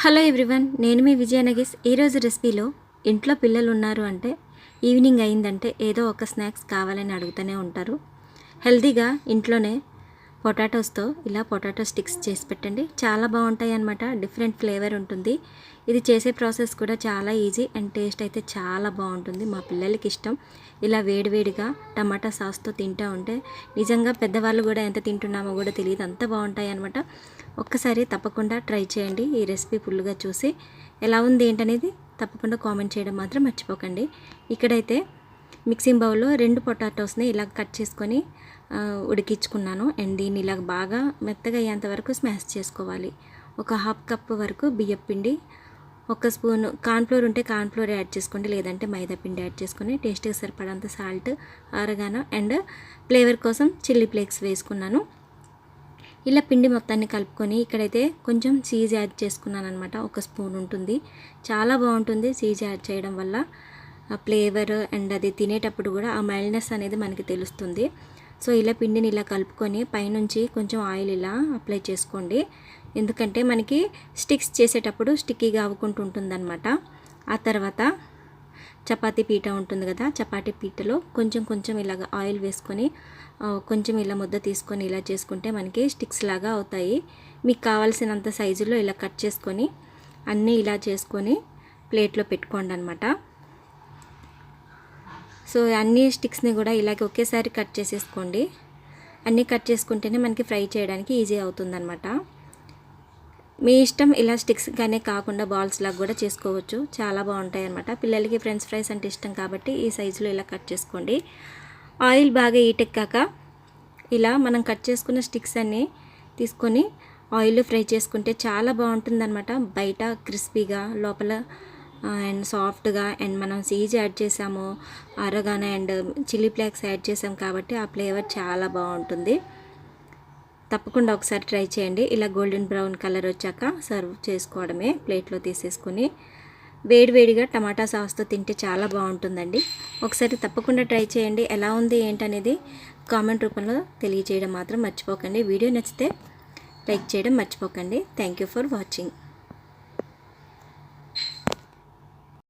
Hello everyone నేను మీ విజయ నగేష్. ఈరోజు రెసిపీలో ఇంట్లో పిల్లలు ఉన్నారు అంటే ఈవినింగ్ అయిందంటే ఏదో ఒక స్నాక్స్ కావాలని అడుగుతూనే ఉంటారు. హెల్తీగా ఇంట్లోనే పొటాటోస్తో ఇలా పొటాటో స్టిక్స్ చేసి పెట్టండి. చాలా బాగుంటాయి అన్నమాట డిఫరెంట్ ఫ్లేవర్ ఉంటుంది. ఇది చేసే ప్రాసెస్ కూడా చాలా ఈజీ అండ్ టేస్ట్ అయితే చాలా బాగుంటుంది. మా పిల్లలకి ఇష్టం. ఇలా వేడివేడిగా టమాటా సాస్తో తింటూ ఉంటే నిజంగా పెద్దవాళ్ళు కూడా ఎంత తింటున్నామో కూడా తెలియదు. అంత బాగుంటాయి అనమాట ఒక్కసారి తప్పకుండా ట్రై చేయండి. ఈ రెసిపీ ఫుల్గా చూసి ఎలా ఉంది ఏంటనేది తప్పకుండా కామెంట్ చేయడం మాత్రం మర్చిపోకండి. ఇక్కడైతే మిక్సింగ్ బౌల్లో రెండు పొటాటోస్ని ఇలా కట్ చేసుకొని ఉడికించుకున్నాను. అండ్ దీన్ని ఇలా బాగా మెత్తగా అయ్యేంత వరకు స్మాష్ చేసుకోవాలి. ఒక హాఫ్ కప్ వరకు బియ్యం పిండి ఒక స్పూన్ కార్న్ఫ్లోర్ ఉంటే కార్న్ఫ్లోర్ యాడ్ చేసుకోండి లేదంటే మైదా పిండి యాడ్ చేసుకొని టేస్ట్కి సరిపడంత సాల్ట్ ఆరగాను అండ్ ఫ్లేవర్ కోసం చిల్లీ ఫ్లేక్స్ వేసుకున్నాను. ఇలా పిండి మొత్తాన్ని కలుపుకొని ఇక్కడైతే కొంచెం చీజ్ యాడ్ చేసుకున్నాను అనమాట ఒక స్పూన్ ఉంటుంది. చాలా బాగుంటుంది చీజ్ యాడ్ చేయడం వల్ల. ఆ ఫ్లేవర్ అండ్ అది తినేటప్పుడు కూడా ఆ మైల్డ్నెస్ అనేది మనకి తెలుస్తుంది. సో ఇలా పిండిని ఇలా కలుపుకొని పైనుంచి కొంచెం ఆయిల్ ఇలా అప్లై చేసుకోండి. ఎందుకంటే మనకి స్టిక్స్ చేసేటప్పుడు స్టిక్కీగా అవ్వుకుంటూ ఉంటుందన్నమాట. ఆ తర్వాత చపాతీ పీట ఉంటుంది కదా చపాతీ పీటలో కొంచెం కొంచెం ఇలాగ ఆయిల్ వేసుకొని కొంచెం ఇలా ముద్ద తీసుకొని ఇలా చేసుకుంటే మనకి స్టిక్స్ లాగా అవుతాయి. మీకు కావాల్సినంత సైజులో ఇలా కట్ చేసుకొని అన్నీ ఇలా చేసుకొని ప్లేట్లో పెట్టుకోండి అనమాట సో అన్ని స్టిక్స్ని కూడా ఇలాగ ఒకేసారి కట్ చేసేసుకోండి. అన్నీ కట్ చేసుకుంటేనే మనకి ఫ్రై చేయడానికి ఈజీ అవుతుందన్నమాట. మీ ఇష్టం ఇలా స్టిక్స్గానే కాకుండా బాల్స్ లాగా కూడా చేసుకోవచ్చు. చాలా బాగుంటాయి అనమాట పిల్లలకి ఫ్రెంచ్ ఫ్రైస్ అంటే ఇష్టం కాబట్టి ఈ సైజులో ఇలా కట్ చేసుకోండి. ఆయిల్ బాగా ఈటెక్కాక ఇలా మనం కట్ చేసుకున్న స్టిక్స్ అన్నీ తీసుకొని ఆయిల్ ఫ్రై చేసుకుంటే చాలా బాగుంటుందన్నమాట. బయట క్రిస్పీగా లోపల అండ్ సాఫ్ట్గా అండ్ మనం సీజ్ యాడ్ చేసాము oregano and chilli flakes add చేసాం కాబట్టి ఆ ఫ్లేవర్ చాలా బాగుంటుంది. తప్పకుండా ఒకసారి ట్రై చేయండి. ఇలా గోల్డెన్ బ్రౌన్ కలర్ వచ్చాక సర్వ్ చేసుకోవడమే ప్లేట్లో తీసేసుకొని వేడివేడిగా టమాటా సాస్తో తింటే చాలా బాగుంటుందండి. ఒకసారి తప్పకుండా ట్రై చేయండి. ఎలా ఉంది ఏంటనేది కామెంట్ రూపంలో తెలియజేయడం మాత్రం మర్చిపోకండి. వీడియో నచ్చితే లైక్ చేయడం మర్చిపోకండి. Thank you for watching.